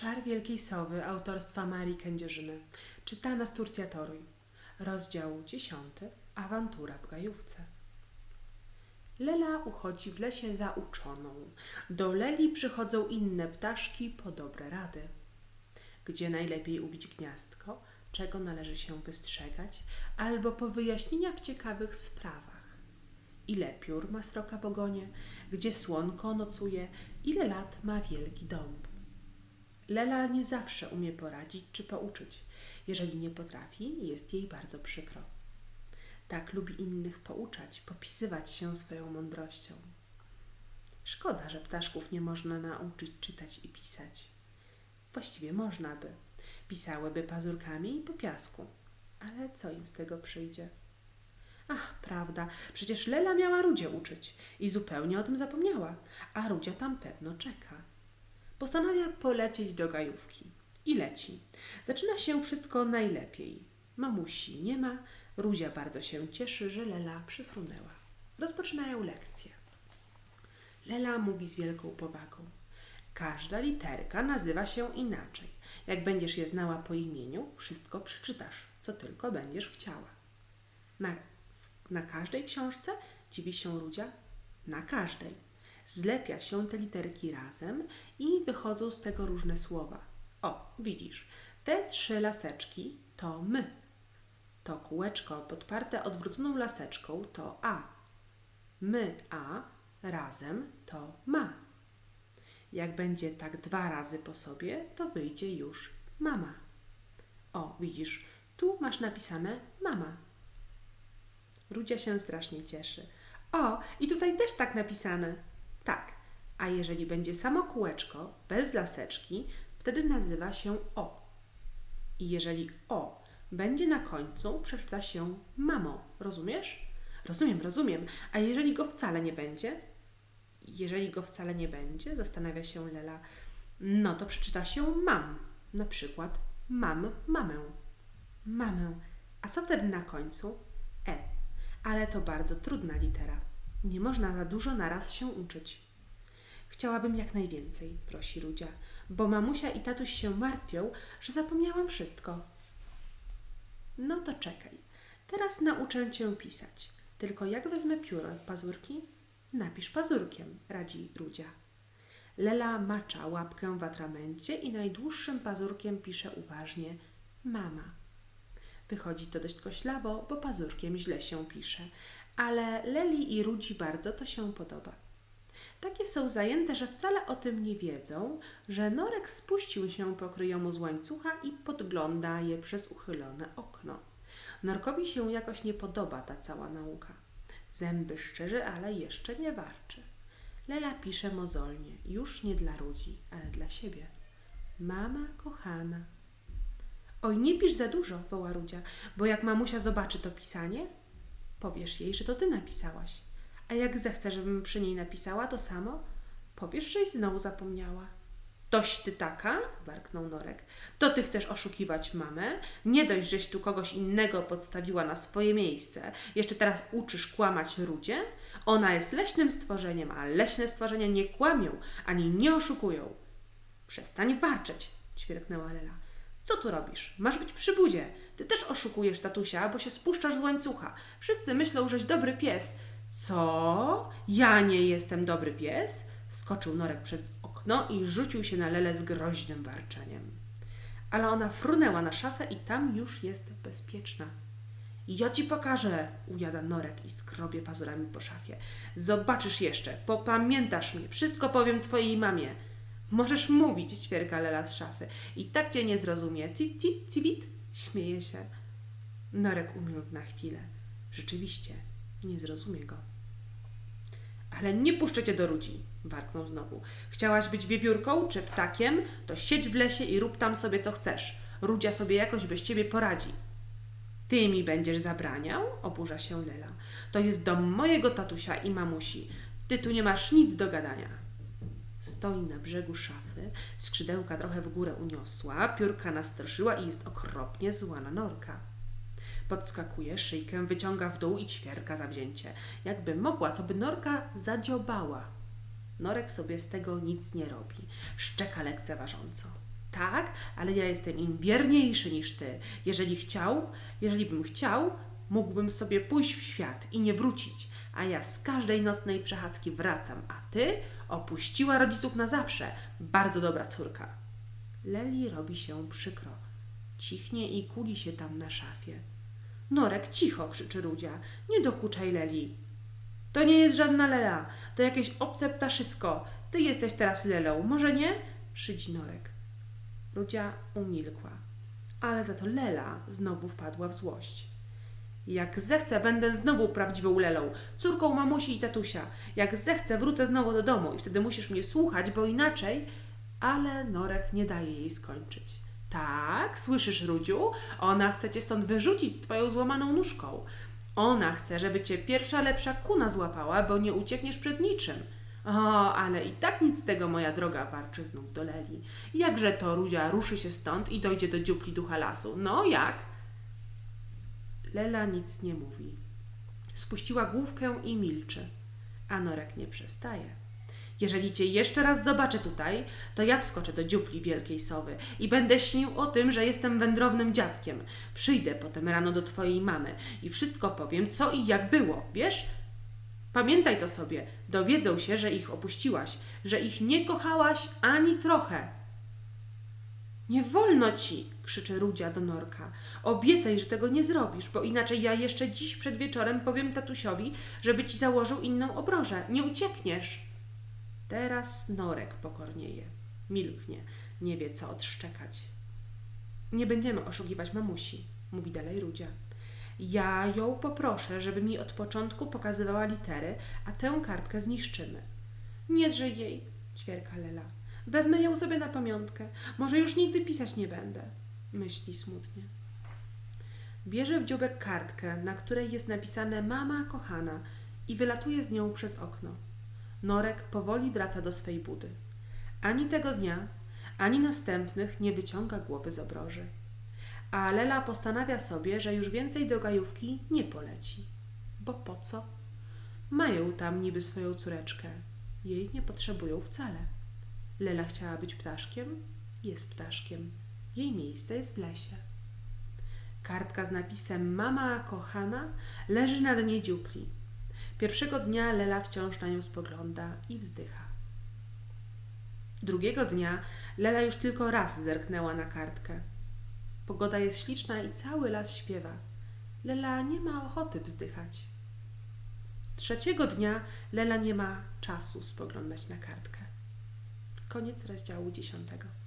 Czar Wielkiej Sowy autorstwa Marii Kędzierzyny. Czytana z Turcja Toruj. Rozdział 10. Awantura w gajówce. Lela uchodzi w lesie za uczoną. Do Leli przychodzą inne ptaszki po dobre rady. Gdzie najlepiej uwić gniazdko, czego należy się wystrzegać, albo po wyjaśnienia w ciekawych sprawach. Ile piór ma sroka w ogonie, gdzie słonko nocuje, ile lat ma wielki dąb. Lela nie zawsze umie poradzić czy pouczyć. Jeżeli nie potrafi, jest jej bardzo przykro. Tak lubi innych pouczać, popisywać się swoją mądrością. Szkoda, że ptaszków nie można nauczyć czytać i pisać. Właściwie można by. Pisałyby pazurkami i po piasku. Ale co im z tego przyjdzie? Ach, prawda, przecież Lela miała Rudzie uczyć i zupełnie o tym zapomniała, a Rudzia tam pewno czeka. Postanawia polecieć do gajówki. I leci. Zaczyna się wszystko najlepiej. Mamusi nie ma, Ruzia bardzo się cieszy, że Lela przyfrunęła. Rozpoczynają lekcje. Lela mówi z wielką powagą. Każda literka nazywa się inaczej. Jak będziesz je znała po imieniu, wszystko przeczytasz, co tylko będziesz chciała. Na, na każdej książce dziwi się Rudzia? Na każdej. Zlepia się te literki razem i wychodzą z tego różne słowa. O, widzisz, te trzy laseczki to my. To kółeczko podparte odwróconą laseczką to a. My, a razem to ma. Jak będzie tak dwa razy po sobie, to wyjdzie już mama. O, widzisz, tu masz napisane mama. Rudzia się strasznie cieszy. O, i tutaj też tak napisane. Tak, a jeżeli będzie samo kółeczko, bez laseczki, wtedy nazywa się o. I jeżeli o będzie na końcu, przeczyta się mamo. Rozumiesz? Rozumiem, rozumiem. A jeżeli go wcale nie będzie? Jeżeli go wcale nie będzie, zastanawia się Lela, no to przeczyta się mam. Na przykład mam mamę. Mamę. A co wtedy na końcu? E. Ale to bardzo trudna litera. Nie można za dużo naraz się uczyć. Chciałabym jak najwięcej, prosi Rudzia, bo mamusia i tatuś się martwią, że zapomniałam wszystko. No to czekaj. Teraz nauczę cię pisać. Tylko jak wezmę pióro pazurki? Napisz pazurkiem, radzi Rudzia. Lela macza łapkę w atramencie i najdłuższym pazurkiem pisze uważnie mama. Wychodzi to dość koślawo, bo pazurkiem źle się pisze, ale Leli i Rudzi bardzo to się podoba. Takie są zajęte, że wcale o tym nie wiedzą, że Norek spuścił się po kryjomu z łańcucha i podgląda je przez uchylone okno. Norkowi się jakoś nie podoba ta cała nauka. Zęby szczerzy, ale jeszcze nie warczy. Lela pisze mozolnie, już nie dla ludzi, ale dla siebie. Mama kochana. Oj, nie pisz za dużo, woła Rudzia, bo jak mamusia zobaczy to pisanie, powiesz jej, że to ty napisałaś. A jak zechce, żebym przy niej napisała to samo, powiesz, żeś znowu zapomniała. Toś ty taka? warknął Norek. To ty chcesz oszukiwać mamę? Nie dość, żeś tu kogoś innego podstawiła na swoje miejsce. Jeszcze teraz uczysz kłamać Rudzie? Ona jest leśnym stworzeniem, a leśne stworzenia nie kłamią ani nie oszukują. Przestań warczeć, ćwierknęła Lela. Co tu robisz? Masz być przy budzie. Ty też oszukujesz tatusia, bo się spuszczasz z łańcucha. Wszyscy myślą, żeś dobry pies. Co? Ja nie jestem dobry pies? Skoczył Norek przez okno i rzucił się na Lelę z groźnym warczeniem. Ale ona frunęła na szafę i tam już jest bezpieczna. Ja ci pokażę, ujada Norek i skrobie pazurami po szafie. Zobaczysz jeszcze, popamiętasz mnie, wszystko powiem twojej mamie. Możesz mówić, ćwierka Lela z szafy. I tak cię nie zrozumie. Cit, cit, cibit, śmieje się. Norek umilkł na chwilę. Rzeczywiście, nie zrozumie go. Ale nie puszczę cię do ludzi, warknął znowu. Chciałaś być wiewiórką czy ptakiem? To siedź w lesie i rób tam sobie co chcesz. Rudzia sobie jakoś bez ciebie poradzi. Ty mi będziesz zabraniał? Oburza się Lela. To jest dom mojego tatusia i mamusi. Ty tu nie masz nic do gadania. Stoi na brzegu szafy, skrzydełka trochę w górę uniosła, piórka nastroszyła i jest okropnie zła na norka. Podskakuje, szyjkę wyciąga w dół i ćwierka zawzięcie. Jakby mogła, to by norka zadziobała. Norek sobie z tego nic nie robi. Szczeka lekceważąco. Tak, ale ja jestem im wierniejszy niż ty. Jeżeli chciał, jeżeli bym chciał, mógłbym sobie pójść w świat i nie wrócić, a ja z każdej nocnej przechadzki wracam, a ty opuściła rodziców na zawsze. Bardzo dobra córka. Leli robi się przykro. Cichnie i kuli się tam na szafie. Norek, cicho, krzyczy Rudzia. Nie dokuczaj Leli. To nie jest żadna Lela, to jakieś obce ptaszysko. Ty jesteś teraz Lelą, może nie? Szydzi Norek. Rudzia umilkła, ale za to Lela znowu wpadła w złość. Jak zechcę, będę znowu prawdziwą Lelą, córką mamusi i tatusia. Jak zechcę, wrócę znowu do domu i wtedy musisz mnie słuchać, bo inaczej... Ale Norek nie daje jej skończyć. Tak, słyszysz, Rudziu? Ona chce cię stąd wyrzucić z twoją złamaną nóżką. Ona chce, żeby cię pierwsza lepsza kuna złapała, bo nie uciekniesz przed niczym. O, ale i tak nic z tego, moja droga, warczy znów do Leli. Jakże to Rudzia ruszy się stąd i dojdzie do dziupli ducha lasu? No, jak? Lela nic nie mówi. Spuściła główkę i milczy. A Norek nie przestaje. Jeżeli cię jeszcze raz zobaczę tutaj, to ja wskoczę do dziupli wielkiej sowy i będę śnił o tym, że jestem wędrownym dziadkiem. Przyjdę potem rano do twojej mamy i wszystko powiem, co i jak było, wiesz? Pamiętaj to sobie, dowiedzą się, że ich opuściłaś, że ich nie kochałaś ani trochę. Nie wolno ci, krzyczy Rudzia do Norka. Obiecaj, że tego nie zrobisz, bo inaczej ja jeszcze dziś przed wieczorem powiem tatusiowi, żeby ci założył inną obrożę. Nie uciekniesz. Teraz Norek pokornieje. Milknie, nie wie co odszczekać. Nie będziemy oszukiwać mamusi, mówi dalej Rudzia. Ja ją poproszę, żeby mi od początku pokazywała litery, a tę kartkę zniszczymy. Nie drzyj jej, ćwierka Lela. Wezmę ją sobie na pamiątkę. Może już nigdy pisać nie będę, myśli smutnie. Bierze w dzióbek kartkę, na której jest napisane mama kochana i wylatuje z nią przez okno. Norek powoli wraca do swej budy. Ani tego dnia, ani następnych nie wyciąga głowy z obroży. A Lela postanawia sobie, że już więcej do gajówki nie poleci. Bo po co? Mają tam niby swoją córeczkę. Jej nie potrzebują wcale. Lela chciała być ptaszkiem? Jest ptaszkiem. Jej miejsce jest w lesie. Kartka z napisem Mama kochana leży na dnie dziupli. Pierwszego dnia Lela wciąż na nią spogląda i wzdycha. Drugiego dnia Lela już tylko raz zerknęła na kartkę. Pogoda jest śliczna i cały las śpiewa. Lela nie ma ochoty wzdychać. Trzeciego dnia Lela nie ma czasu spoglądać na kartkę. Koniec rozdziału dziesiątego.